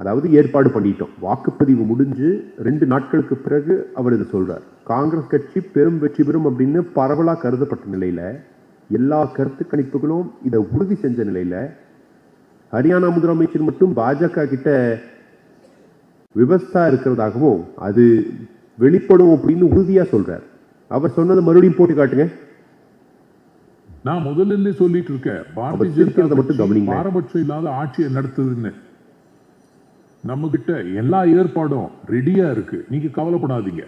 அதாவது ஏற்பாடு பண்ணிட்டோம். வாக்குப்பதிவு முடிஞ்சு ரெண்டு நாட்களுக்கு பிறகு அவர் இதை சொல்றார். காங்கிரஸ் கட்சி பெரும் வெற்றி பெறும் அப்படின்னு பரவலா கருதப்பட்ட நிலையில எல்லா கருத்து கணிப்புகளும் இதை உறுதி செஞ்ச நிலையில ஹரியானா முதலமைச்சர் மட்டும் பாஜக கிட்ட விவஸ்தா இருக்கிறதாகவும் அது வெளிப்படும் அப்படின்னு உறுதியா சொல்றார். அவர் சொன்னதை மறுபடியும் போட்டு காட்டுங்க. நான் முதல்ல இருந்தே சொல்லிட்டு இருக்கேன். பாரதிய ஜனதா மட்டும். பாரபட்சம் இல்லாத ஆட்சியை நடத்துதுன்னு. நம்ம கிட்ட எல்லா ஏற்பாடும் ரெடியா இருக்கு. நீங்க கவலைப்படாதீங்க.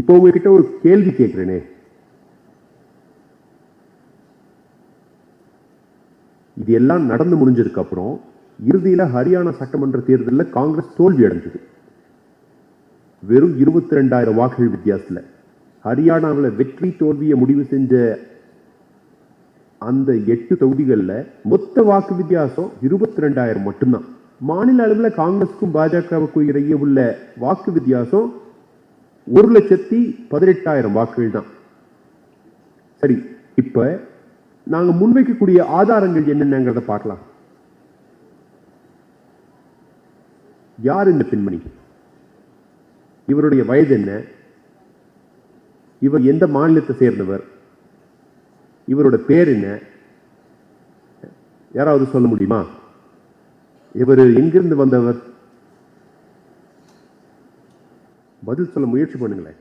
இப்போ உங்ககிட்ட ஒரு கேள்வி கேட்கிறேனே. இது எல்லாம் நடந்து முடிஞ்சதுக்கு அப்புறம் இறுதியில ஹரியானா சட்டமன்ற தேர்தலில் காங்கிரஸ் தோல்வி அடைஞ்சது. வெறும் இருபத்தி ரெண்டாயிரம் வாக்குகள் வித்தியாசத்துல ஹரியானாவில் வெற்றி தோல்வியை முடிவு செஞ்ச அந்த எட்டு தொகுதிகளில் மொத்த வாக்கு வித்தியாசம் இருபத்தி ரெண்டாயிரம் மட்டும்தான். மாநில அளவில் காங்கிரஸுக்கும் பாஜகவுக்கும் இடையே உள்ள வாக்கு வித்தியாசம் ஒரு லட்சத்தி பதினெட்டாயிரம் வாக்குகள் தான். சரி இப்ப நாங்க முன்வைக்கக்கூடிய ஆதாரங்கள் என்னென்னங்கிறத பார்க்கலாம். யார் இந்த பெண்மணி? இவருடைய வயது என்ன? இவர் எந்த மாநிலத்தை சேர்ந்தவர்? இவரோட பேர் என்ன? யாராவது சொல்ல முடியுமா? இவர் எங்கிருந்து வந்தவர். பதில் சொல்ல முயற்சி பண்ணுங்களேன்.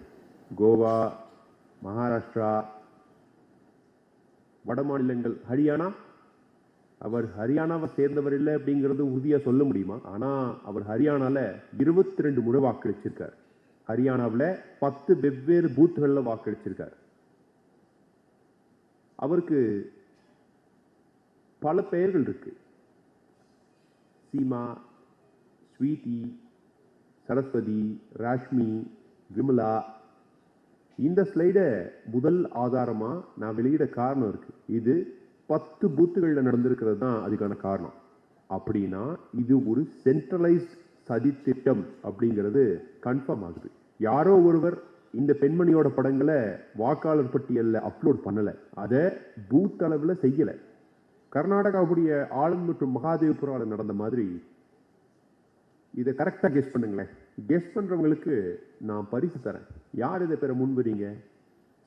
கோவா மகாராஷ்டிரா வட மாநிலங்கள் ஹரியானா. அவர் ஹரியானாவை சேர்ந்தவர் இல்லை அப்படிங்கிறது உறுதியா சொல்ல முடியுமா? ஆனா அவர் ஹரியானால இருபத்தி ரெண்டு முறை வாக்களிச்சிருக்கார். ஹரியானாவில் பத்து வெவ்வேறு பூத்துகளில் வாக்களிச்சிருக்கார். அவருக்கு பல பெயர்கள் இருக்கு. சீமா ஸ்வீட்டி சரஸ்வதி ராஷ்மி விமலா. இந்த ஸ்லைடை முதல் ஆதாரமாக நான் வெளியிட காரணம் இருக்குது இது பத்து பூத்துகளில் நடந்திருக்கிறது தான் அதுக்கான காரணம். அப்படின்னா இது ஒரு சென்ட்ரலைஸ்ட் சதி திட்டம் அப்படிங்கிறது கன்ஃபார்ம் ஆகுது. யாரோ ஒருவர் இந்த பெண்மணியோட படங்களை வாக்காளர் பட்டியலில் அப்லோட் பண்ணலை. அதை பூத் அளவில் செய்யலை. கர்நாடகாவுடைய ஆளுநர் மற்றும் மகாதேவபுராவில் நடந்த மாதிரி இதை கரெக்டாக கெஸ் பண்ணுங்களேன். கெஸ் பண்ணுறவங்களுக்கு நான் பரிசு தரேன். யார் இதை பெற முன்வரீங்க?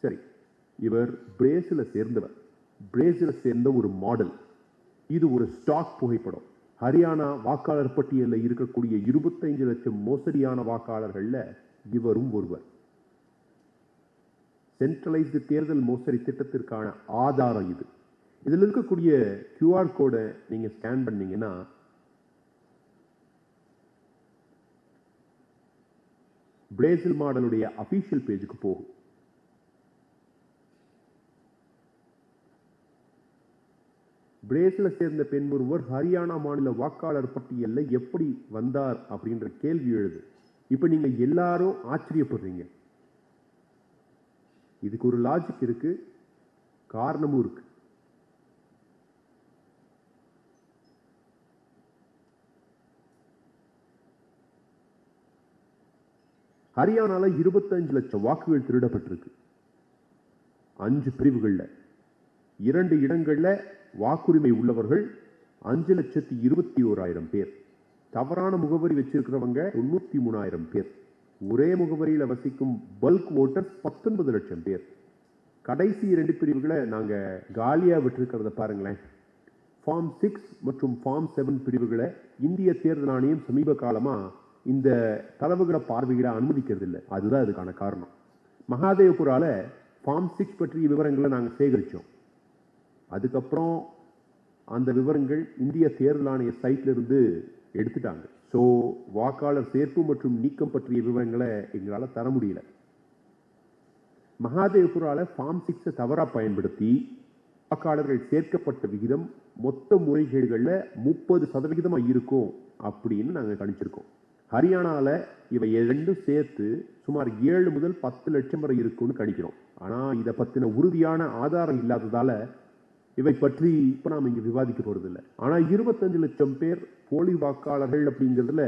சரி இவர் பிரேசில சேர்ந்தவர். பிரேசில சேர்ந்த ஒரு மாடல் இது ஒரு ஸ்டாக் புகைப்படம். ஹரியானா வாக்காளர் பட்டியலில் இருக்கக்கூடிய இருபத்தைந்து லட்சம் மோசடியான வாக்காளர்களில் இவரும் ஒருவர். சென்ட்ரலைஸ்டு தேர்தல் மோசடி திட்டத்திற்கான ஆதாரம் இது. இதில் இருக்கக்கூடிய கியூஆர் கோடை நீங்க ஸ்கேன் பண்ணீங்கன்னா பிரேசில் மாடலுடைய அபிஷியல் பேஜுக்கு போகும். பிரேசில சேர்ந்த பெண் ஒருவர் ஹரியானா மாநில வாக்காளர் பட்டியலில் எப்படி வந்தார் அப்படின்ற கேள்வி எழுது. இப்ப நீங்க எல்லாரும் ஆச்சரியப்படுறீங்க. இதுக்கு ஒரு லாஜிக் இருக்கு. காரணமும் இருக்கு. ஹரியானால இருபத்தஞ்சு லட்சம் வாக்குகள் திருடப்பட்டிருக்கு. அஞ்சு பிரிவுகளில். இரண்டு இடங்களில் வாக்குரிமை உள்ளவர்கள் அஞ்சு லட்சத்தி இருபத்தி ஓராயிரம் பேர். தவறான முகவரி வச்சிருக்கிறவங்க தொண்ணூற்றி மூணாயிரம் பேர். ஒரே முகவரியில் வசிக்கும் பல்க் ஓட்டர்ஸ் பத்தொன்பது லட்சம் பேர். கடைசி இரண்டு பிரிவுகளை நாங்கள் காலியாக விட்டிருக்கிறத பாருங்களேன். ஃபார்ம் சிக்ஸ் மற்றும் ஃபார்ம் செவன் பிரிவுகளை இந்திய தேர்தல் ஆணையம் சமீப காலமாக இந்த கதவுகளை பார்வையிட அனுமதிக்கிறது இல்லை அதுதான் அதுக்கான காரணம். மகாதேவபுரால ஃபார்ம் சிக்ஸ் பற்றிய விவரங்களை நாங்கள் சேகரித்தோம் அதுக்கப்புறம் அந்த விவரங்கள் இந்திய தேர்தல் ஆணைய சைட்லேருந்து எடுத்துட்டாங்க. ஸோ வாக்காளர் சேர்ப்பு மற்றும் நீக்கம் பற்றிய விவரங்களை எங்களால் தர முடியல. மகாதேவபுரால ஃபார்ம் சிக்ஸை தவறாக பயன்படுத்தி வாக்காளர்கள் சேர்க்கப்பட்ட விகிதம் மொத்த முறைகேடுகளில் முப்பது சதவிகிதமாக இருக்கும் அப்படின்னு நாங்கள் கணிச்சிருக்கோம். ஹரியானாவில் இவை ரெண்டும் சேர்த்து சுமார் ஏழு முதல் பத்து லட்சம் வரை இருக்கும்னு கணிக்கிறோம். ஆனால் இதை பற்றின உறுதியான ஆதாரம் இல்லாததால் இவை பற்றி இப்போ நாம் இங்கே விவாதிக்க போகிறதில்லை இல்லை இருபத்தஞ்சு லட்சம் பேர் போலி வாக்காளர்கள் அப்படிங்கிறதுல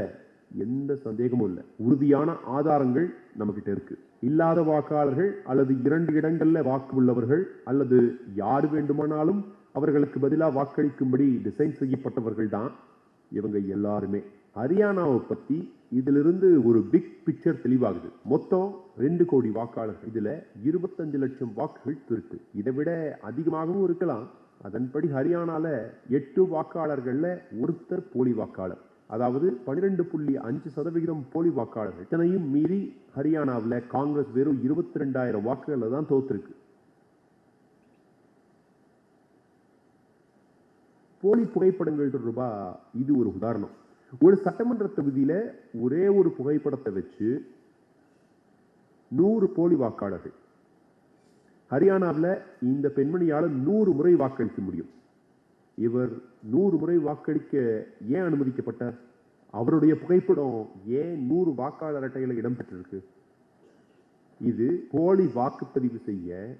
எந்த சந்தேகமும் இல்லை. உறுதியான ஆதாரங்கள் நம்மக்கிட்ட இருக்குது இல்லாத வாக்காளர்கள் அல்லது இரண்டு இடங்களில் வாக்கு உள்ளவர்கள் அல்லது யார் வேண்டுமானாலும் அவர்களுக்கு பதிலாக வாக்களிக்கும்படி டிசைன் செய்யப்பட்டவர்கள் தான் இவங்க எல்லாருமே. ஹரியானாவை பத்தி இதிலிருந்து ஒரு பிக் பிக்சர் தெளிவாகுது. மொத்தம் ரெண்டு கோடி வாக்காளர்கள். இதுல இருபத்தஞ்சு லட்சம் வாக்குகள் இருக்கு. இதை விட அதிகமாகவும் இருக்கலாம். அதன்படி ஹரியானால எட்டு வாக்காளர்கள்ல ஒருத்தர் போலி வாக்காளர். அதாவது பன்னிரெண்டு புள்ளி அஞ்சு சதவிகிதம் போலி வாக்காளர்கள். இத்தனையும் மீறி ஹரியானாவில் காங்கிரஸ் வெறும் இருபத்தி ரெண்டாயிரம் வாக்குகளில் தான் தோத்துருக்கு. போலி புகைப்படங்கள் ரூபா இது ஒரு உதாரணம். ஒரு சட்டமன்ற தொகுதியில் ஒரே ஒரு புகைப்படத்தை வச்சு நூறு போலி வாக்காளர்கள். ஹரியானாவில் இந்த பெண்மணியால் நூறு முறை வாக்களிக்க முடியும். இவர் நூறு முறை வாக்களிக்க ஏன் அனுமதிக்கப்பட்டார்? அவருடைய புகைப்படம் ஏன் நூறு வாக்காளர் அட்டையில் இடம்பெற்றிருக்கு? இது போலி வாக்குப்பதிவு செய்ய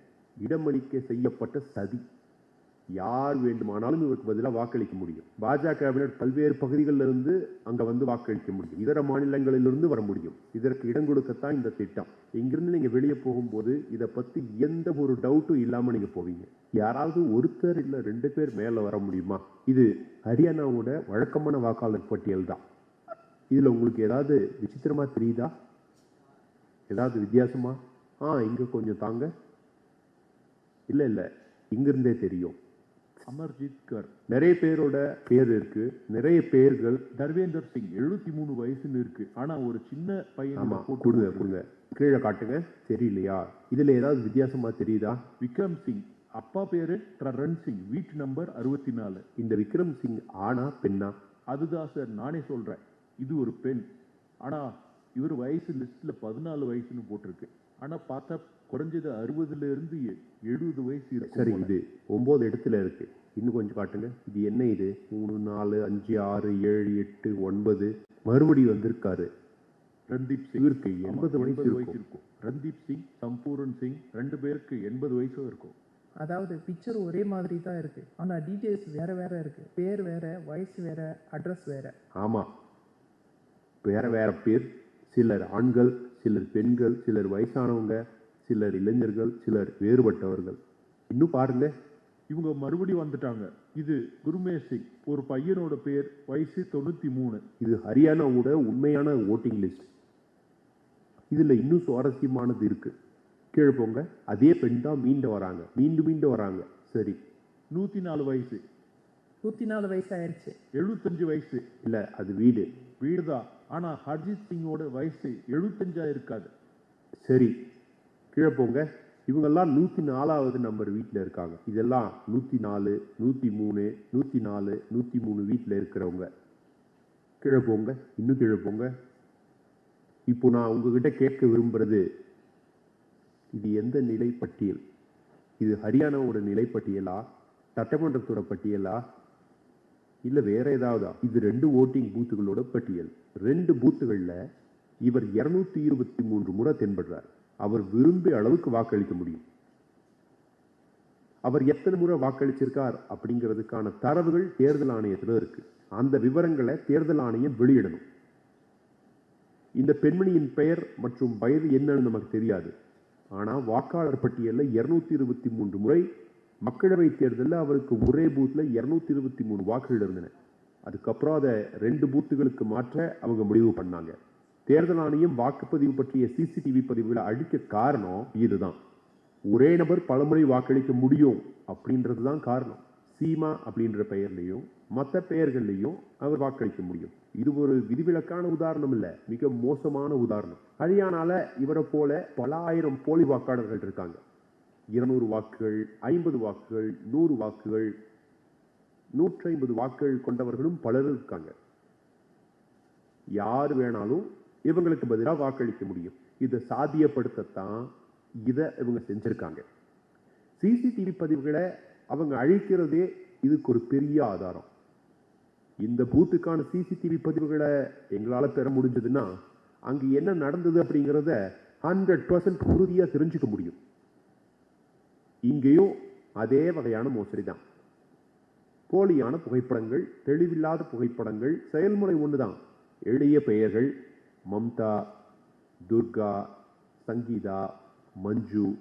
இடமளிக்க செய்யப்பட்ட சதி. யார் வேண்டுமானாலும் இவருக்கு பதிலாக வாக்களிக்க முடியும். பாஜகவினர் பல்வேறு பகுதிகளில் இருந்து அங்க வந்து வாக்களிக்க முடியும். இதர மாநிலங்களிலிருந்து வர முடியும். இதற்கு இடம் கொடுக்கத்தான் இந்த திட்டம். இங்கிருந்து நீங்க வெளியே போகும்போது இதை பத்தி எந்த ஒரு டவுட்டும் இல்லாம நீங்க போவீங்க. யாராவது ஒருத்தர் இல்ல ரெண்டு பேர் மேல வர முடியுமா? இது ஹரியானாவோட வழக்கமான வாக்காளர் பட்டியல் தான். இதுல உங்களுக்கு ஏதாவது விசித்திரமா தெரியுதா? ஏதாவது வித்தியாசமா? ஆ இங்க கொஞ்சம் தாங்க. இல்லை இல்லை. இங்கிருந்தே தெரியும். அமர்ஜித் கர். நிறைய பேரோட பேர் இருக்கு. நிறைய பேர்கள் தர்வேந்தர் சிங் எழுபத்தி மூணு வயசுன்னு இருக்கு. ஆனா ஒரு சின்ன பையன் கொடுங்க கொடுங்க. கீழே காட்டுங்க. தெரியலையா? இதுல ஏதாவது வித்தியாசமா தெரியுதா? விக்ரம் சிங். அப்பா பேரு ரன் சிங். வீட்டு நம்பர் அறுபத்தி நாலு இந்த விக்ரம் சிங் ஆனா பெண்ணா? அதுதான் சார். நானே சொல்றேன். இது ஒரு பெண். ஆனா இவர் வயசு லிஸ்ட்ல பதினாலு வயசுன்னு போட்டிருக்கு. ஆனா பார்த்தா குறைஞ்சது அறுபதுல இருந்து எழுபது வயசு சரி. இது ஒன்பது இடத்துல இருக்கு. இன்னும் கொஞ்சம் காட்டுங்க. இது என்ன இது? மூணு நாலு அஞ்சு ஆறு ஏழு எட்டு ஒன்பது. மறுபடி வந்திருக்காரு. ரன்தீப் சிங். இவருக்கு ஆமா, எண்பது வயசு வயசு இருக்கும். ரன்தீப் சிங் சம்பூரன் சிங் ரெண்டு பேருக்கு எண்பது வயசும் இருக்கும். அதாவது பிக்சர் ஒரே மாதிரி தான் இருக்கு. ஆனா டீடைல்ஸ் வேற வேற இருக்கு. பேர் வேற வயசு வேற அட்ரஸ் வேற. ஆமா. வேற வேற பேர். சிலர் ஆண்கள் சிலர் பெண்கள் சிலர் வயசானவங்க சிலர் இளைஞர்கள் சிலர் வேறுபட்டவர்கள். இன்னும் பாருங்க இவங்க மறுபடியும் வந்துட்டாங்க. இது குருமேஷ் சிங் ஒரு பையனோட பேர் வயசு தொண்ணூத்தி மூணு. இது ஹரியானாவோட உண்மையான ஓட்டிங் லிஸ்ட் இதுல இன்னும் சுவாரஸ்யமானது இருக்கு. கீழே போங்க. அதே பெண் தான் மீண்டு வராங்க. மீண்டும் மீண்டும் வராங்க. சரி. நூத்தி நாலு வயசு. நூத்தி நாலு வயசு ஆயிடுச்சு எழுபத்தஞ்சு வயசு. இல்ல அது வீடு. வீடுதான். ஆனா ஹர்ஜித் சிங்கோட வயசு எழுபத்தஞ்சா இருக்காது. சரி. கீழே போங்க இவங்கெல்லாம் நூற்றி நாலாவது நம்பர் வீட்டில் இருக்காங்க. இதெல்லாம் நூற்றி நாலு நூற்றி மூணு நூற்றி நாலு நூற்றி மூணு வீட்டில் இருக்கிறவங்க. கீழே போங்க இன்னும் கீழே போங்க இப்போ நான் உங்ககிட்ட கேட்க விரும்புறது இது எந்த நிலை பட்டியல் இது ஹரியானாவோட நிலை பட்டியலா சட்டமன்றத்தோட பட்டியலா? இல்லை வேற ஏதாவதா? இது ரெண்டு ஓட்டிங் பூத்துகளோட பட்டியல். ரெண்டு பூத்துகளில் இவர் 223 இருபத்தி மூன்று முறை தென்படுறார். அவர் விரும்பிய அளவுக்கு வாக்களிக்க முடியும். அவர் எத்தனை முறை வாக்களிச்சிருக்கார் அப்படிங்கிறதுக்கான தரவுகள் தேர்தல் ஆணையத்தில் இருக்கு. அந்த விவரங்களை தேர்தல் ஆணையம் வெளியிடணும். இந்த பெண்மணியின் பெயர் மற்றும் வயது என்னன்னு நமக்கு தெரியாது. ஆனால் வாக்காளர் பட்டியலில் 223 இருபத்தி மூன்று முறை மக்களவை தேர்தலில் அவருக்கு ஒரே பூத்தில் இரநூத்தி இருபத்தி மூணு வாக்குகள் இருந்தன. அதுக்கப்புறம் அதை ரெண்டு பூத்துகளுக்கு மாற்ற அவங்க முடிவு பண்ணாங்க. தேர்தல் ஆணையம் வாக்குப்பதிவு பற்றிய சிசிடிவி பதிவுகளை அழிக்க காரணம் இதுதான். ஒரே நபர் பலமுறை வாக்களிக்க முடியும் அப்படின்றது தான் காரணம். சீமா அப்படின்ற பெயர்லையும் மற்ற பெயர்கள்லையும் அவர் வாக்களிக்க முடியும். இது ஒரு விதிவிலக்கான உதாரணம் இல்ல மிக மோசமான உதாரணம். ஹரியானால இவரை போல பல ஆயிரம் போலி வாக்காளர்கள் இருக்காங்க. இருநூறு வாக்குகள் ஐம்பது வாக்குகள் நூறு வாக்குகள் நூற்றி ஐம்பது வாக்குகள் கொண்டவர்களும் பலரும் இருக்காங்க. யார் வேணாலும் இவங்களுக்கு பதிலாக வாக்களிக்க முடியும். இதை சாத்தியப்படுத்தத்தான் இதை இவங்க செஞ்சுருக்காங்க. சிசிடிவி பதிவுகளை அவங்க அழிக்கிறதே இதுக்கு ஒரு பெரிய ஆதாரம். இந்த பூத்துக்கான சிசிடிவி பதிவுகளை எங்களால பெற முடிஞ்சதுன்னா அங்கே என்ன நடந்தது அப்படிங்கிறத ஹண்ட்ரட் பர்சன்ட் உறுதியா தெரிஞ்சுக்க முடியும். இங்கேயும் அதே வகையான மோசடி தான் போலியான புகைப்படங்கள் தெளிவில்லாத புகைப்படங்கள் செயல்முறை ஒண்ணுதான். எளிய பெயர்கள் மம்தா துர்கா சங்கீதா மஞ்சு.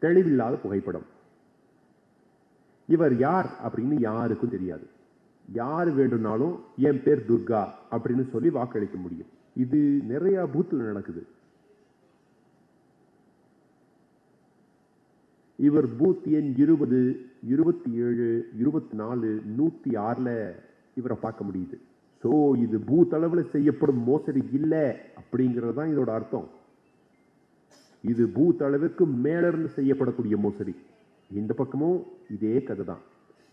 தெளிவில்லாத புகைப்படம். இவர் யார் அப்படின்னு யாருக்கும் தெரியாது. யார் வேண்டும்னாலும் என் பேர் துர்கா அப்படின்னு சொல்லி வாக்களிக்க முடியும். இது நிறைய பூத்தில் நடக்குது. இவர் பூத் எண் இருபது இருபத்தி ஏழு இருபத்தி நாலு நூத்தி ஆறுல இவரை பார்க்க முடியுது. ஸோ இது பூத்தளவில் செய்யப்படும் மோசடி இல்லை அப்படிங்கிறது தான் இதோட அர்த்தம். இது பூத் அளவுக்கு மேலிருந்து செய்யப்படக்கூடிய மோசடி. இந்த பக்கமும் இதே கதை தான்.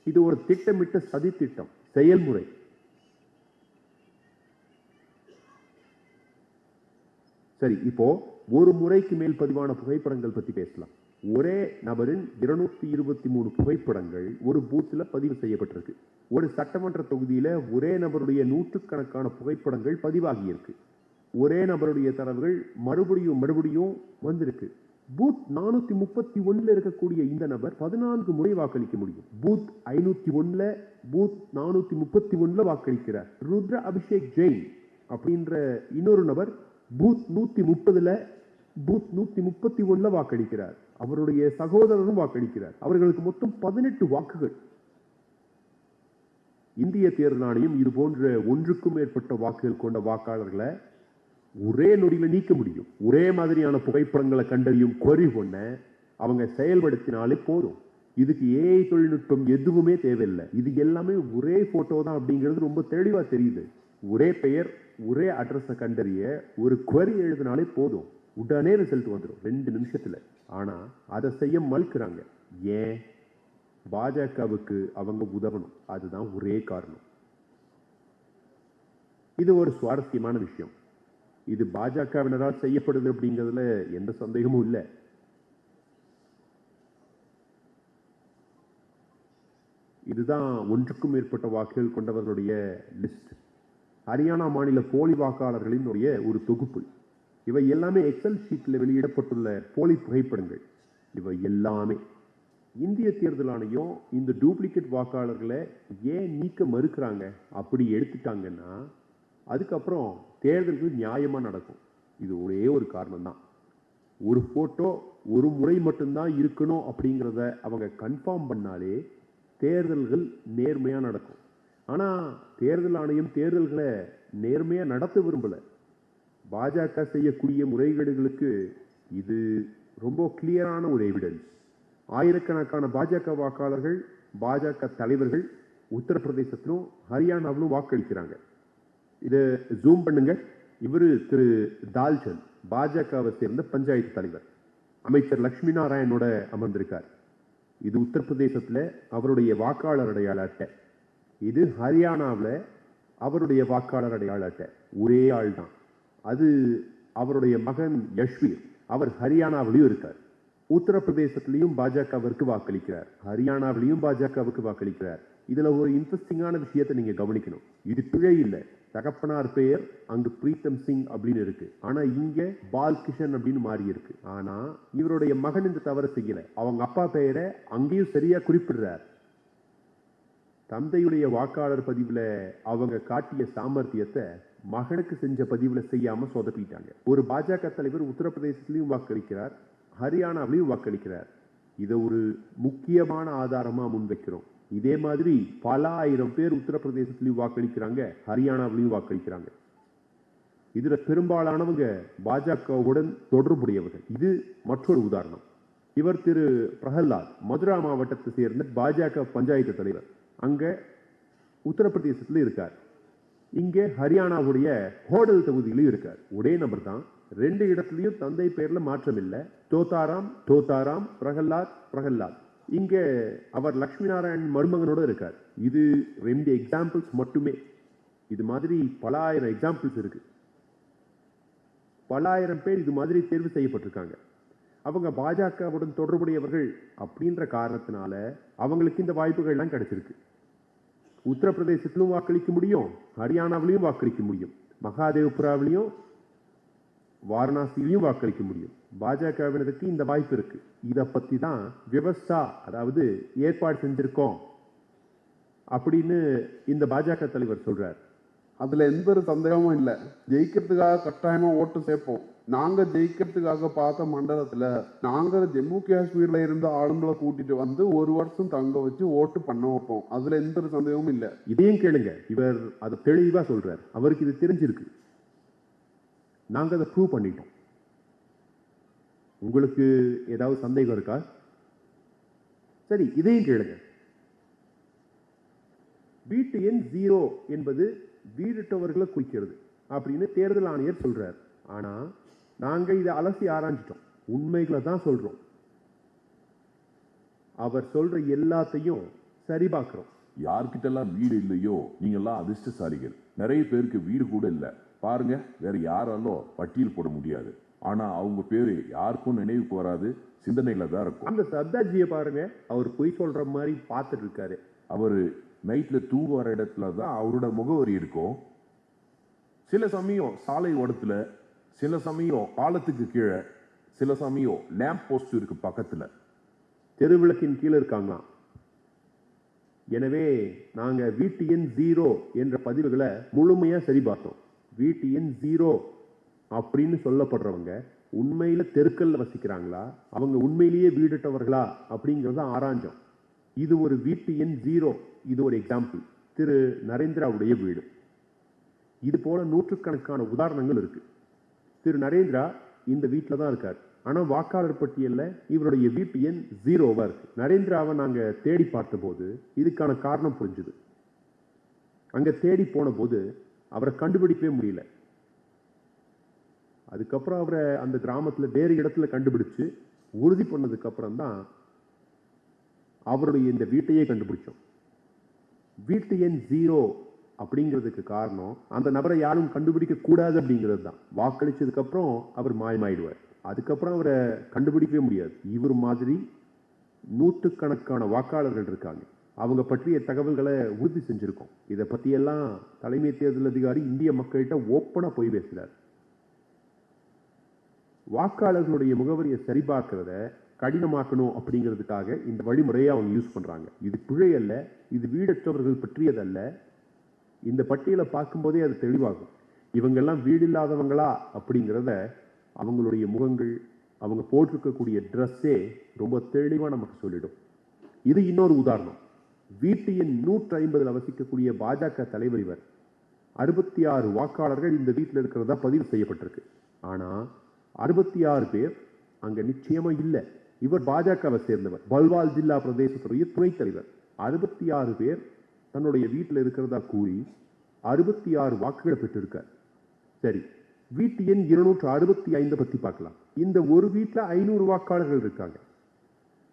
இது ஒரு திட்டமிட்ட சதி திட்டம் செயல்முறை. சரி இப்போ ஒரு முறைக்கு மேல் பதிவான புகைப்படங்கள் பத்தி பேசலாம். ஒரே நபரின் இருநூத்தி இருபத்தி மூணு புகைப்படங்கள் ஒரு பூத்தில் பதிவு செய்யப்பட்டிருக்கு. ஒரு சட்டமன்ற தொகுதியில் ஒரே நபருடைய நூற்றுக்கணக்கான புகைப்படங்கள் பதிவாகியிருக்கு. ஒரே நபருடைய தரவுகள் மறுபடியும் மறுபடியும் வந்திருக்கு. பூத் நானூத்தி முப்பத்தி ஒன்னுல இருக்கக்கூடிய இந்த நபர் பதினான்கு முறை வாக்களிக்க முடியும். பூத் ஐநூத்தி ஒன்னுல பூத் நானூத்தி முப்பத்தி ஒன்னுல வாக்களிக்கிறார். ருத்ர அபிஷேக் ஜெயின் அப்படின்ற இன்னொரு நபர் பூத் நூத்தி முப்பதுல பூத் நூத்தி முப்பத்தி ஒன்னுல வாக்களிக்கிறார். அவருடைய சகோதரரும் வாக்களிக்கிறார். அவர்களுக்கு மொத்தம் பதினெட்டு வாக்குகள். இந்திய தேர்தல் ஆணையம் இது போன்ற ஒன்றுக்கும் மேற்பட்ட வாக்குகள் கொண்ட வாக்காளர்களை ஒரே நொடியில் நீக்க முடியும். ஒரே மாதிரியான புகைப்படங்களை கண்டறியும் கொரி கொண்ட அவங்க செயல்படுத்தினாலே போதும். இதுக்கு ஏஐ தொழில்நுட்பம் எதுவுமே தேவையில்லை. இது எல்லாமே ஒரே போட்டோ தான் அப்படிங்கிறது ரொம்ப தெளிவாக தெரியுது. ஒரே பெயர் ஒரே அட்ரஸை கண்டறிய ஒரு கொரி எழுதினாலே போதும். உடனே ரிசல்ட் வந்துடும் ரெண்டு நிமிஷத்தில். ஆனால் அதை செய்ய மறுக்கிறாங்க. ஏன்? பாஜகவுக்கு அவங்க உதவணும். அதுதான் ஒரே காரணம். இது ஒரு சுவாரஸ்யமான விஷயம். இது பாஜகவினரால் செய்யப்படுது அப்படிங்கிறதுல எந்த சந்தேகமும் இல்லை. இதுதான் ஒன்றுக்கும் மேற்பட்ட வாக்குகள் கொண்டவர்களுடைய லிஸ்ட். ஹரியானா மாநில போலி வாக்காளர்களினுடைய ஒரு தொகுப்பு. இவை எல்லாமே எக்ஸல் ஷீட்டில் வெளியிடப்பட்டுள்ள போலி புகைப்படங்கள். இவை எல்லாமே. இந்திய தேர்தல் ஆணையம் இந்த டூப்ளிகேட் வாக்காளர்களை ஏன் நீக்க மறுக்கிறாங்க? அப்படி எடுத்துட்டாங்கன்னா அதுக்கப்புறம் தேர்தல்கள் நியாயமாக நடக்கும். இது ஒரே ஒரு காரணம் தான் ஒரு ஃபோட்டோ ஒரு முறை மட்டும்தான் இருக்கணும் அப்படிங்கிறத அவங்க கன்ஃபார்ம் பண்ணாலே தேர்தல்கள் நேர்மையாக நடக்கும். ஆனால் தேர்தல் ஆணையம் தேர்தல்களை நேர்மையாக நடத்த விரும்பலை. பாஜக செய்யக்கூடிய முறைகேடுகளுக்கு இது ரொம்ப கிளியரான ஒரு எவிடன்ஸ் ஆயிரக்கணக்கான பாஜக வாக்காளர்கள் பாஜக தலைவர்கள் உத்தரப்பிரதேசத்திலும் ஹரியானாவிலும் வாக்களிக்கிறாங்க. இதை ஜூம் பண்ணுங்க. இவரு திரு தால்சந்த் பாஜகவை சேர்ந்த பஞ்சாயத்து தலைவர். அமைச்சர் லக்ஷ்மி நாராயணோட அமர்ந்திருக்கார். இது உத்தரப்பிரதேசத்தில் அவருடைய வாக்காளர் அடையாள அட்டை. இது ஹரியானாவில் அவருடைய வாக்காளர் அடையாள அட்டை. ஒரே ஆள் தான் அது அவருடைய மகன் யஷ்வீர். அவர் ஹரியானாவிலையும் இருக்கார். உத்தரப்பிரதேசத்திலையும் பாஜகவிற்கு வாக்களிக்கிறார். ஹரியானாவிலையும் பாஜகவுக்கு வாக்களிக்கிறார். இதுல ஒரு இன்ட்ரெஸ்டிங்கான விஷயத்தை நீங்க கவனிக்கணும். இது பிழை இல்லை. தகப்பனார் பெயர் அங்கு பிரீத்தம் சிங் அப்படின்னு இருக்கு. ஆனா இங்க பால்கிஷன் அப்படின்னு மாறி இருக்கு. ஆனா இவருடைய மகன் இந்த தவறு செய்யல. அவங்க அப்பா பெயரை அங்கேயும் சரியா குறிப்பிடுறார். தந்தையுடைய வாக்காளர் பதிவுல அவங்க காட்டிய சாமர்த்தியத்தை மகனுக்கு செஞ்ச பதிவுல செய்யாம சொதப்பிட்டாங்க. ஒரு பாஜக தலைவர் உத்தரப்பிரதேசத்திலையும் வாக்களிக்கிறார். ஹரியானாவிலையும் வாக்களிக்கிறார். இதை ஒரு முக்கியமான ஆதாரமா முன்வைக்கிறோம். இதே மாதிரி பல ஆயிரம் பேர் உத்தரப்பிரதேசத்துலையும் வாக்களிக்கிறாங்க ஹரியானாவிலையும் வாக்களிக்கிறாங்க. இதில் பெரும்பாலானவங்க பாஜகவுடன் தொடர்புடையவர்கள். இது மற்றொரு உதாரணம். இவர் திரு பிரகலாத் மதுரா மாவட்டத்தை சேர்ந்த பாஜக பஞ்சாயத்து தலைவர். அங்கே உத்தரப்பிரதேசத்தில் இருக்கார். இங்கே ஹரியானாவுடைய ஹோடல் தொகுதியிலும் இருக்கார். ஒரே நபர் தான். ரெண்டு இடத்துலையும் தந்தை பேரில் மாற்றம் இல்லை. தோதாராம் தோதாராம் பிரகல்லாத் பிரகல்லாத் இங்கே அவர் லக்ஷ்மி நாராயண் மருமகனோட இருக்கார். இது ரெண்டு எக்ஸாம்பிள்ஸ் மட்டுமே. இது மாதிரி பல ஆயிரம் எக்ஸாம்பிள்ஸ் இருக்கு. பல ஆயிரம் பேர் இது மாதிரி தேர்வு செய்யப்பட்டிருக்காங்க. அவங்க பாஜகவுடன் தொடர்புடையவர்கள் அப்படின்ற காரணத்தினால அவங்களுக்கு இந்த வாய்ப்புகள்லாம் கிடைச்சிருக்கு. உத்தரப்பிரதேசத்திலும் வாக்களிக்க முடியும் ஹரியானாவிலையும் வாக்களிக்க முடியும் மகாதேவ்புராவிலையும் வாரணாசியிலையும் வாக்களிக்க முடியும். பாஜகவினருக்கு இந்த வாய்ப்பு இருக்கு. இதை பத்தி தான் விவஸ்தா அதாவது ஏற்பாடு செஞ்சிருக்கோம் அப்படின்னு இந்த பாஜக தலைவர் சொல்றார். அதுல எந்த ஒரு சந்தேகமும் இல்லை. ஜெயிக்கிறதுக்காக கட்டாயமா ஓட்டு சேர்ப்போம். நாங்க ஜெயிக்கிறதுக்காக பார்த்த மண்டலத்துல நாங்க ஜம்மு காஷ்மீர்ல இருந்த ஆளுங்களை கூட்டிட்டு வந்து ஒரு வருஷம் தங்க வச்சு ஓட்டு பண்ண வைப்போம். அதுல எந்த ஒரு சந்தேகமும் இல்ல. இதையும் கேளுங்க. இவர் அதை தெளிவா சொல்றார். அவருக்கு இது தெரிஞ்சிருக்கு. நாங்கள் அதை ப்ரூவ் பண்ணிட்டோம். உங்களுக்கு ஏதாவது சந்தேகம் இருக்கா? சரி இதையும் கேளுங்க. வீட்டு எண் ஜீரோ என்பது வீடிட்டவர்களை குறிக்கிறது அப்படின்னு தேர்தல் ஆணையர் சொல்றார். ஆனா நாங்க இதை அலசி ஆராய்ஞ்சிட்டோம். உண்மைகளை தான் சொல்றோம். அவர் சொல்ற எல்லாத்தையும் சரிபார்க்கிறோம் யார்கிட்டலாம் வீடு இல்லையோ நீங்கெல்லாம் அதிர்ஷ்டசாலிகள். நிறைய பேருக்கு வீடு கூட இல்லை. பாருங்க வேற யாராலும் பட்டியல் போட முடியாது. ஆனா அவங்க பேரு யாருக்கும் நினைவுக்கு வராது சிந்தனையில தான் இருக்கும். அந்த சர்தார்ஜியை பாருங்க அவர் பொய் சொல்ற மாதிரி பார்த்துட்டு இருக்காரு. அவரு நைட்ல தூங்க வர இடத்துல தான் அவரோட முகவரி இருக்கும். சில சமயம் சாலை ஓரத்துல சில சமயம் பாலத்துக்கு கீழே சில சமயம் லேம்ப் போஸ்ட் இருக்கு பக்கத்துல. தெருவிளக்கின் கீழே இருக்காங்களாம். எனவே நாங்க வீட்டு எண் ஜீரோ என்ற பதிவுகளை முழுமையா சரி பார்த்தோம். வீட்டு எண் ஜீரோ அப்படின்னு சொல்லப்படுறவங்க உண்மையில தெருக்கல்ல வசிக்கிறாங்களா? அவங்க உண்மையிலேயே வீடுட்டவர்களா அப்படிங்கறத ஆராய்ஞ்சோம் இது ஒரு வீட்டு எண் ஜீரோ இது ஒரு எக்ஸாம்பிள் திரு நரேந்திராவுடைய வீடு. இது போல நூற்றுக்கணக்கான உதாரணங்கள் இருக்கு. திரு நரேந்திரா இந்த வீட்டில் தான் இருக்கார். ஆனால் வாக்காளர் பட்டியலில் இவருடைய வீட்டு எண் ஜீரோவாக இருக்கு. நரேந்திராவை நாங்கள் தேடி பார்த்தபோது இதுக்கான காரணம் புரிஞ்சுது. அங்கே தேடி போன போது அவரை கண்டுபிடிக்கவே முடியல. அதுக்கப்புறம் அவரை அந்த கிராமத்தில் வேறு இடத்துல கண்டுபிடிச்சு உறுதி பண்ணதுக்கப்புறம் தான் அவருடைய இந்த வீட்டையே கண்டுபிடிச்சோம். வீட்டு எண் ஜீரோ அப்படிங்கிறதுக்கு காரணம் அந்த நபரை யாரும் கண்டுபிடிக்க கூடாது அப்படிங்கிறது தான். வாக்களிச்சதுக்கப்புறம் அவர் மாயமாயிடுவார். அதுக்கப்புறம் அவரை கண்டுபிடிக்கவே முடியாது. இவர் மாதிரி நூற்றுக்கணக்கான வாக்காளர்கள் இருக்காங்க. அவங்க பற்றிய தகவல்களை உறுதி செஞ்சுருக்கோம். இதை பற்றியெல்லாம் தலைமை தேர்தல் அதிகாரி இந்திய மக்கள்கிட்ட ஓப்பனாக போய் பேசுகிறார் வாக்காளர்களுடைய முகவரியை சரிபார்க்கிறத கடினமாக்கணும் அப்படிங்கிறதுக்காக இந்த வழிமுறையை அவங்க யூஸ் பண்ணுறாங்க இது பிழை அல்ல இது வீடற்றவர்கள் பற்றியதல்ல. இந்த பட்டியலை பார்க்கும்போதே அது தெளிவாகும். இவங்கெல்லாம் வீடு இல்லாதவங்களா அப்படிங்கிறத அவங்களுடைய முகங்கள் அவங்க போட்டிருக்கக்கூடிய ட்ரெஸ்ஸே ரொம்ப தெளிவாக நமக்கு சொல்லிடும். இது இன்னொரு உதாரணம். வீட்டு எண் நூற்றி ஐம்பதில் வசிக்கக்கூடிய பாஜக தலைவர் இவர். அறுபத்தி ஆறு வாக்காளர்கள் இந்த வீட்டில் இருக்கிறதா பதிவு செய்யப்பட்டிருக்கு. ஆனால் அறுபத்தி ஆறு பேர் அங்கே நிச்சயமாக இல்லை. இவர் பாஜகவை சேர்ந்தவர். பல்வால் ஜில்லா பிரதேசத்துடைய துணைத் தலைவர். அறுபத்தி ஆறு பேர் தன்னுடைய வீட்டில் இருக்கிறதா கூறி அறுபத்தி ஆறு வாக்குகளை பெற்றிருக்கார். சரி வீட்டு எண் இருநூற்று அறுபத்தி ஐந்து பற்றி பார்க்கலாம். இந்த ஒரு வீட்டில் ஐநூறு வாக்காளர்கள் இருக்காங்க.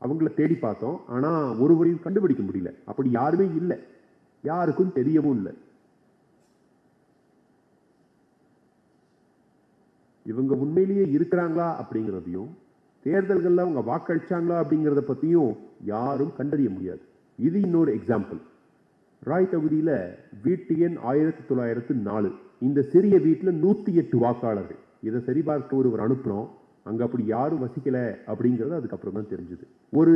அவங்கள தேடி பார்த்தோம். ஆனால் ஒருவரையும் கண்டுபிடிக்க முடியல. அப்படி யாருமே இல்லை. யாருக்கும் தெரியவும் இல்லை. இவங்க உண்மையிலேயே இருக்கிறாங்களா அப்படிங்கிறதையும் தேர்தல்களில் அவங்க வாக்களிச்சாங்களா அப்படிங்கிறத பற்றியும் யாரும் கண்டறிய முடியாது. இது இன்னொரு எக்ஸாம்பிள் ராய் தொகுதியில வீட்டு எண் ஆயிரத்தி தொள்ளாயிரத்து நாலு. இந்த சிறிய வீட்டில் நூத்தி எட்டு வாக்காளர்கள். இதை சரிபார்க்க ஒருவர் அனுப்புகிறோம் அங்கே அப்படி யாரும் வசிக்கலை அப்படிங்கிறது அதுக்கப்புறம் தான் தெரிஞ்சுது. ஒரு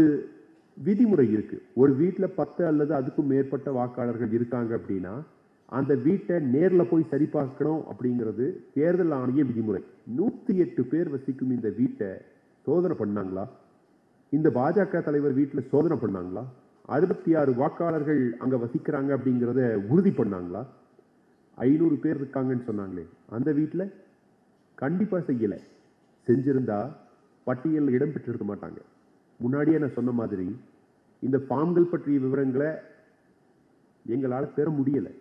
விதிமுறை இருக்குது ஒரு வீட்டில் பத்து அல்லது அதுக்கும் மேற்பட்ட வாக்காளர்கள் இருக்காங்க அப்படின்னா அந்த வீட்டை நேரில் போய் சரி பார்க்கணும் அப்படிங்கிறது தேர்தல் ஆணைய விதிமுறை. நூற்றி எட்டு பேர் வசிக்கும் இந்த வீட்டை சோதனை பண்ணாங்களா? இந்த பாஜக தலைவர் வீட்டில் சோதனை பண்ணாங்களா? அறுபத்தி ஆறு வாக்காளர்கள் அங்கே வசிக்கிறாங்க அப்படிங்கிறத உறுதி பண்ணாங்களா? ஐநூறு பேர் இருக்காங்கன்னு சொன்னாங்களே அந்த வீட்டில் கண்டிப்பாக செய்யலை. செஞ்சிருந்தா பட்டியலில் இடம் பெற்றிருக்க மாட்டாங்க. முன்னாடியே நான் சொன்ன மாதிரி இந்த ஃபார்ம்கள் பற்றிய விவரங்களை எங்களால் பெற முடியலை.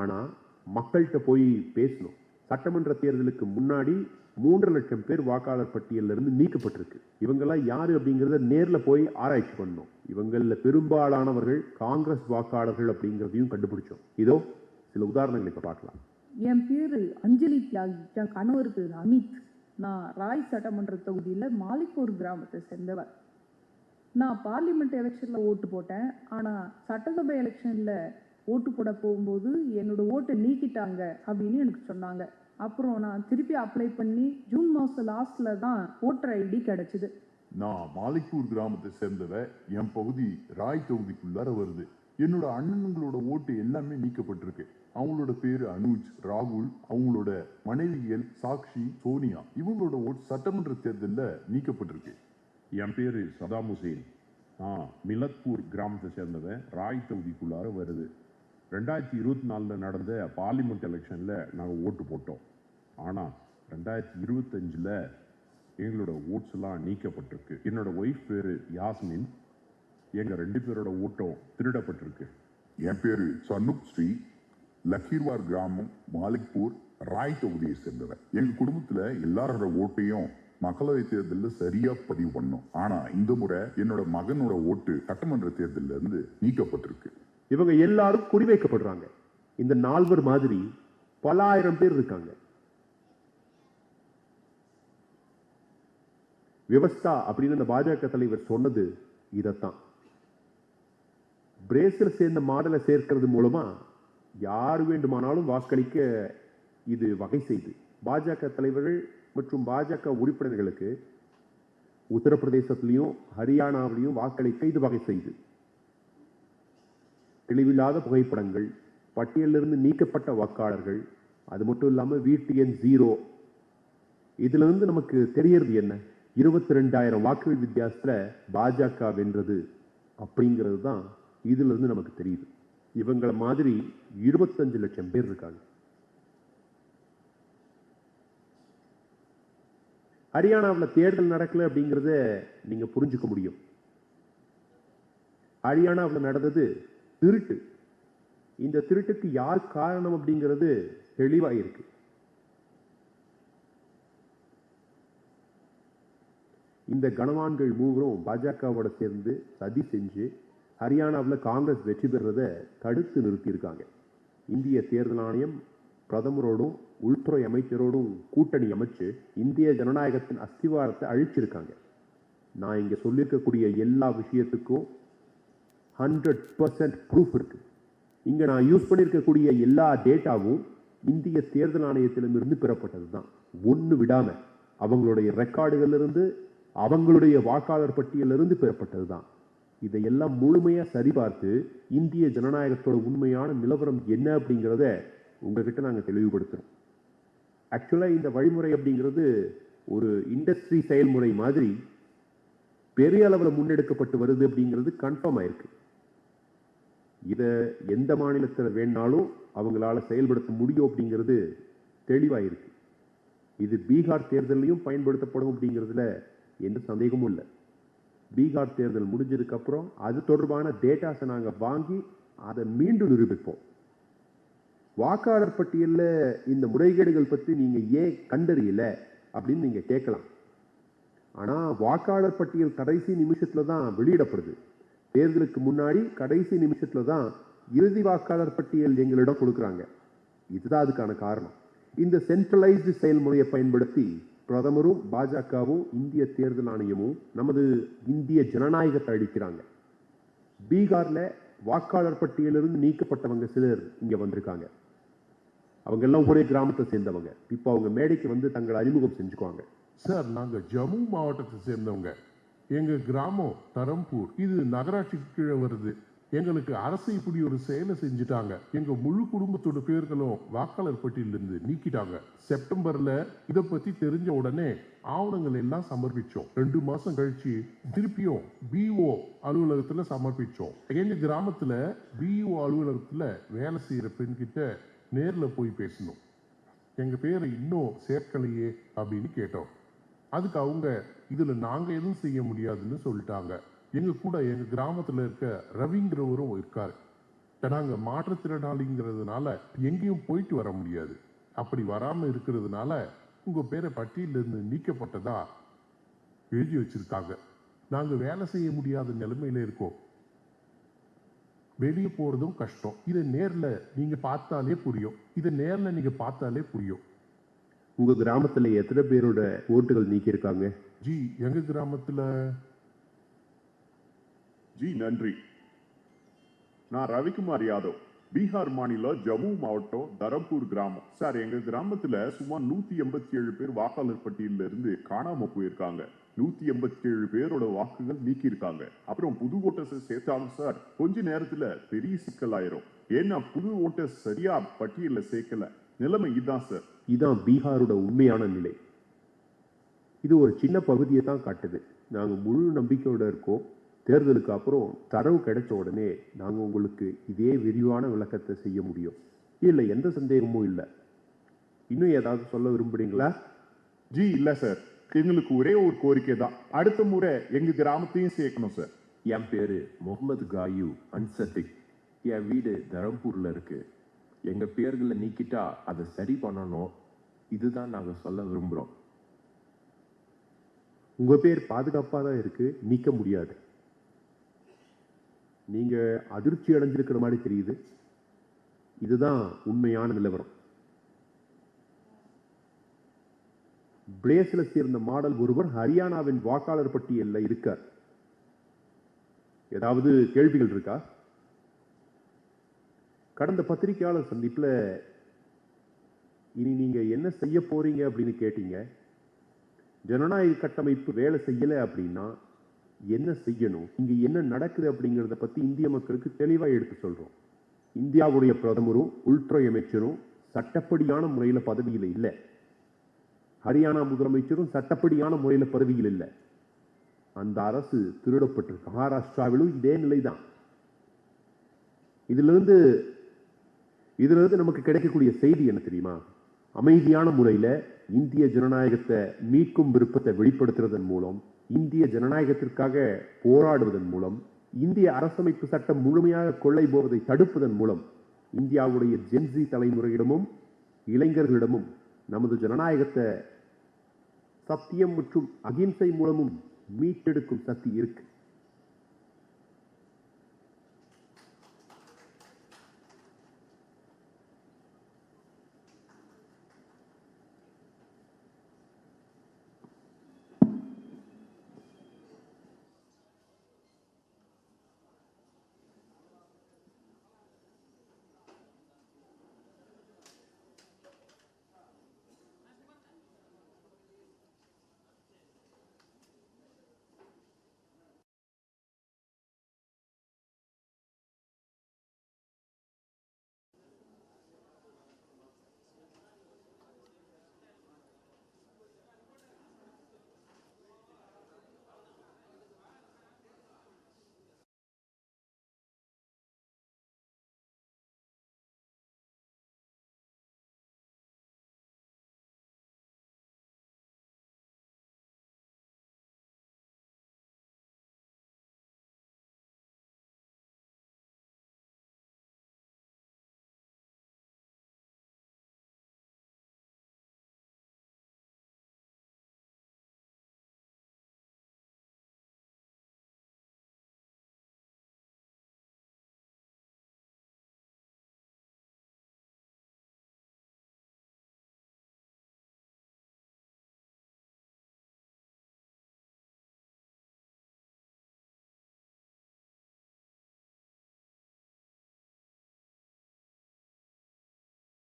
ஆனால் மக்கள்கிட்ட போய் பேசணும். சட்டமன்ற தேர்தலுக்கு முன்னாடி மூன்று லட்சம் பேர் வாக்காளர் பட்டியலிருந்து நீக்கப்பட்டிருக்கு. இவங்கெல்லாம் யார் அப்படிங்கிறத நேரில் போய் ஆராய்ச்சி பண்ணோம் இவங்களில் பெரும்பாலானவர்கள் காங்கிரஸ் வாக்காளர்கள் அப்படிங்கிறதையும் கண்டுபிடிச்சோம். இதோ சில உதாரணங்கள் இப்போ பார்க்கலாம். என் பேர் அஞ்சலி தியாகி என் கணவர் பேர் அமித். நான் ராய் சட்டமன்ற தொகுதியில் மாலிப்பூர் கிராமத்தை சேர்ந்தவர் நான் பார்லிமெண்ட் எலெக்ஷனில் ஓட்டு போட்டேன். ஆனால் சட்டசபை எலெக்ஷனில் ஓட்டு போட போகும்போது என்னோட ஓட்டை நீக்கிட்டாங்க அப்படின்னு எனக்கு சொன்னாங்க. அப்புறம் நான் திருப்பி அப்ளை பண்ணி ஜூன் மாதம் லாஸ்ட்டில் தான் ஓட்டர் ஐடி கிடச்சிது. நான் மாலிக்பூர் கிராமத்தை சேர்ந்தவ என் பகுதி ராய் தொகுதிக்குள்ளார வருது. என்னோட அண்ணனுங்களோட ஓட்டு எல்லாமே நீக்கப்பட்டிருக்கு. அவங்களோட பேரு அனுஜ் ராகுல் அவங்களோட மனைவிகள் சாக்ஷி சோனியா. இவங்களோட ஓட் சட்டமன்ற தேர்தலில் நீக்கப்பட்டிருக்கு. என் பேர் சதாம் ஹுசேன். நான் மிலத்பூர் கிராமத்தை சேர்ந்தவன். ராய் தொகுதிக்குள்ளார வருது. ரெண்டாயிரத்தி இருபத்தி நாலில் நடந்த பார்லிமெண்ட் எலெக்ஷனில் நாங்கள் ஓட்டு போட்டோம். ஆனால் ரெண்டாயிரத்தி இருபத்தஞ்சில் எங்களோட ஓட்ஸ் எல்லாம் நீக்கப்பட்டிருக்கு. என்னோட ஒய்ஃப் பேர் யாஸ்மின். எங்கள் ரெண்டு பேரோட ஓட்டம் திருடப்பட்டிருக்கு. என் பேரு சன்னுக் ஸ்ரீ. லக்கீர்வார் கிராமம் மாலிக்பூர் ராய் தொகுதியை சேர்ந்தவர். எங்க குடும்பத்துல எல்லாரோட ஓட்டையும் மக்களவை தேர்தலில் சரியா பதிவு பண்ணோம். ஆனா இந்த முறை என்னோட மகனோட ஓட்டு சட்டமன்ற தேர்தலில் இருந்து நீக்கப்பட்டிருக்கு. இவங்க எல்லாரும் குறிவைக்கப்படுறாங்க இந்த நால்வர் மாதிரி பல ஆயிரம் பேர் இருக்காங்க. விவஸ்தா அப்படின்னு அந்த பாஜக தலைவர் சொன்னது இதைத்தான். பிரேசில் சேர்ந்த மாடலை சேர்க்கிறது மூலமா யார் வேண்டுமானாலும் வாக்களிக்க இது வகை செய்து. பாஜக தலைவர்கள் மற்றும் பாஜக உறுப்பினர்களுக்கு உத்தரப்பிரதேசத்திலையும் ஹரியானாவிலையும் வாக்களிக்க இது வகை செய்து. தெளிவில்லாத புகைப்படங்கள் பட்டியலிருந்து நீக்கப்பட்ட வாக்காளர்கள் அது மட்டும் இல்லாமல் வீட்டு எண் ஜீரோ இதுலேருந்து நமக்கு தெரியறது என்ன? இருபத்தி ரெண்டாயிரம் வாக்குகள் வித்தியாசத்தில் பாஜக வென்றது அப்படிங்கிறது தான் இதுலேருந்து நமக்கு தெரியுது. இவங்கள மாதிரி இருபத்தஞ்சு லட்சம் பேர் இருக்காங்க. ஹரியானாவில் தேர்தல் நடக்கல அப்படிங்கிறத நீங்க புரிஞ்சுக்க முடியும். ஹரியானாவில் நடந்தது திருட்டு. இந்த திருட்டுக்கு யார் காரணம் அப்படிங்கிறது தெளிவாக இருக்கு. இந்த கணவான்கள் மூவரும் பாஜகவோட சேர்ந்து சதி செஞ்சு ஹரியானாவில் காங்கிரஸ் வெற்றி பெறுறதை தடுத்து நிறுத்தியிருக்காங்க. இந்திய தேர்தல் ஆணையம் பிரதமரோடும் உள்துறை அமைச்சரோடும் கூட்டணி அமைச்சு இந்திய ஜனநாயகத்தின் அஸ்திவாரத்தை அழிச்சிருக்காங்க. நான் இங்கே சொல்லியிருக்கக்கூடிய எல்லா விஷயத்துக்கும் ஹண்ட்ரட் பர்சன்ட் ப்ரூஃப் இருக்கு. இங்கே நான் யூஸ் பண்ணியிருக்கக்கூடிய எல்லா டேட்டாவும் இந்திய தேர்தல் ஆணையத்திடமிருந்து பெறப்பட்டது தான் ஒன்று விடாமல் அவங்களுடைய ரெக்கார்டுகளிலிருந்து அவங்களுடைய வாக்காளர் பட்டியலிருந்து பெறப்பட்டது தான் இதையெல்லாம் முழுமையாக சரிபார்த்து இந்திய ஜனநாயகத்தோட உண்மையான நிலவரம் என்ன அப்படிங்கிறத உங்ககிட்ட நாங்கள் தெளிவுபடுத்துகிறோம் ஆக்சுவலாக இந்த வழிமுறை அப்படிங்கிறது ஒரு இண்டஸ்ட்ரி செயல்முறை மாதிரி பெரிய அளவில் முன்னெடுக்கப்பட்டு வருது அப்படிங்கிறது கன்ஃபார்ம் ஆயிருக்கு. இதை எந்த மாநிலத்தில் வேணாலும் அவங்களால செயல்படுத்த முடியும் அப்படிங்கிறது தெளிவாயிருக்கு. இது பீகார் தேர்தலையும் பயன்படுத்தப்படும் அப்படிங்கிறதுல எந்த சந்தேகமும் இல்லை. பீகார் தேர்தல் முடிஞ்சதுக்கப்புறம் அது தொடர்பான டேட்டாஸை நாங்கள் வாங்கி அதை மீண்டும் நிரூபிப்போம். வாக்காளர் பட்டியலில் இந்த முறைகேடுகள் பற்றி நீங்கள் ஏன் கண்டறியல அப்படின்னு நீங்கள் கேட்கலாம். ஆனால் வாக்காளர் பட்டியல் கடைசி நிமிஷத்தில் தான் வெளியிடப்படுது. தேர்தலுக்கு முன்னாடி கடைசி நிமிஷத்தில் தான் இறுதி வாக்காளர் பட்டியல் எங்களிடம் கொடுக்குறாங்க. இதுதான் அதுக்கான காரணம். இந்த சென்ட்ரலைஸ்டு செயல்முறையை பயன்படுத்தி பிரதமரும் பாஜகவும் இந்திய தேர்தல் ஆணையமும் நமது இந்திய ஜனநாயகத்தை அழிக்கிறாங்க. பீகார்ல வாக்காளர் பட்டியலிருந்து நீக்கப்பட்டவங்க சிலர் இங்க வந்திருக்காங்க. அவங்க எல்லாம் ஒரே கிராமத்தை சேர்ந்தவங்க. இப்போ அவங்க மேடைக்கு வந்து தங்களை அறிமுகம் செஞ்சுக்குவாங்க. சார் நாங்க ஜம்மு மாவட்டத்தை சேர்ந்தவங்க. எங்க கிராமம் தரம்பூர். இது நகராட்சிக்கு கீழே வருது. எங்களுக்கு அரசு இப்படி ஒரு செயலை செஞ்சுட்டாங்க. எங்க முழு குடும்பத்தோட பேர்களும் வாக்காளர் பட்டியலிருந்து நீக்கிட்டாங்க. செப்டம்பர்ல இதை பத்தி தெரிஞ்ச உடனே ஆவணங்கள் எல்லாம் சமர்ப்பிச்சோம். ரெண்டு மாசம் கழிச்சு திருப்பியும் பிஓ அலுவலகத்துல சமர்ப்பிச்சோம். எங்க கிராமத்துல பிஓ அலுவலகத்துல வேலை செய்யற பெண்கிட்ட நேர்ல போய் பேசணும். எங்க பேரை இன்னும் சேர்க்கலையே அப்படின்னு கேட்டோம். அதுக்கு அவங்க இதுல நாங்க எதுவும் செய்ய முடியாதுன்னு சொல்லிட்டாங்க. எங்க கூட எங்க கிராமத்துல இருக்க ரவிங்கிறவரும் இருக்காரு. நாங்க மாற்றுத்திறனாளிங்கிறதுனால எங்கேயும் போயிட்டு வர முடியாது. அப்படி வராம இருக்கிறதுனால உங்க பேரை பட்டியலிருந்து இருந்து நீக்கப்பட்டதா எழுதி வச்சிருக்காங்க. நாங்க வேலை செய்ய முடியாத நிலைமையில இருக்கோம். வெளியே போறதும் கஷ்டம். இதை நேர்ல நீங்க பார்த்தாலே புரியும். இதை நேர்ல நீங்க பார்த்தாலே புரியும். உங்க கிராமத்துல எத்தனை பேரோட ஓட்டுகள் நீக்கியிருக்காங்க? ஜி எங்க கிராமத்துல ஜி நன்றி. நான் ரவிக்குமார் யாதவ் பீகார் மாநிலம் ஜம்மு மாவட்டம் தரம்பூர் கிராமம். சார் எங்க கிராமத்துல சுமார் நூத்தி எண்பத்தி ஏழு பேர் வாக்காளர் பட்டியலில் இருந்து காணாம போயிருக்காங்க. நூத்தி எண்பத்தி ஏழு பேரோட வாக்குகள் நீக்கியிருக்காங்க. அப்புறம் புது ஓட்டர்ஸ் சேர்த்தாலும் சார். கொஞ்ச நேரத்துல பெரிய சிக்கலாயிரும் ஏன்னா புது ஓட்டர்ஸ் சரியா பட்டியலில் சேர்க்கல. நிலைமை இதுதான் சார். இதுதான் பீகாரோட உண்மையான நிலை. இது ஒரு சின்ன பகுதியை தான் காட்டுது. நாங்கள் முழு நம்பிக்கையோட இருக்கோம். தேர்தலுக்கு அப்புறம் தரவு கிடைச்ச உடனே நாங்கள் உங்களுக்கு இதே விரிவான விளக்கத்தை செய்ய முடியும். இல்லை எந்த சந்தேகமும் இல்லை. இன்னும் ஏதாவது சொல்ல விரும்புறீங்களா? ஜி இல்ல சார். எங்களுக்கு ஒரே ஒரு கோரிக்கை தான். அடுத்த முறை எங்க கிராமத்தையும் சேர்க்கணும் சார். என் பேரு முகமது காயு அன்சத்திக். என் வீடு தரம்பூர்ல இருக்கு. எங்க பேர்களை நீக்கிட்டா அதை சரி பண்ணணும். இதுதான் நாங்க சொல்ல விரும்புறோம். உங்க பேர் பாதுகாப்பாக தான் இருக்கு. நீக்க முடியாது. நீங்கள் அதிர்ச்சி அடைஞ்சிருக்கிற மாதிரி தெரியுது. இதுதான் உண்மையான நிலவரம். பிளேஸ்ல சேர்ந்த மாடல் ஒருவர் ஹரியானாவின் வாக்காளர் பட்டியலில் இருக்கார். ஏதாவது கேள்விகள் இருக்கா? கடந்த பத்திரிகையாளர் சந்திப்பில் இனி நீங்கள் என்ன செய்ய போறீங்க அப்படின்னு கேட்டீங்க. ஜனநாயக கட்டமைப்பு வேலை செய்யலை அப்படின்னா என்ன செய்யணும்? இங்கே என்ன நடக்குது அப்படிங்கிறத பத்தி இந்திய மக்களுக்கு தெளிவாக எடுத்து சொல்றோம். இந்தியாவுடைய பிரதமரும் உள்துறை அமைச்சரும் சட்டப்படியான முறையில் பதவியில் இல்லை. ஹரியானா முதலமைச்சரும் சட்டப்படியான முறையில் பதவியில் இல்லை. அந்த அரசு திருடப்பட்டிருக்கு. மகாராஷ்டிராவிலும் இதே நிலைதான். இதிலிருந்து இதிலிருந்து நமக்கு கிடைக்கக்கூடிய செய்தி என்ன தெரியுமா? அமைதியான முறையில இந்திய ஜனநாயகத்தை மீட்கும் விருப்பத்தை வெளிப்படுத்துறதன் மூலம் இந்திய ஜனநாயகத்திற்காக போராடுவதன் மூலம் இந்திய அரசமைப்பு சட்டம் முழுமையாக கொள்ளை போவதை தடுப்பதன் மூலம் இந்தியாவுடைய ஜென்சி தலைமுறையிடமும் இளைஞர்களிடமும் நமது ஜனநாயகத்தை சத்தியம் மற்றும் அகிம்சை மூலமும் மீட்டெடுக்கும் சக்தி இருக்கு.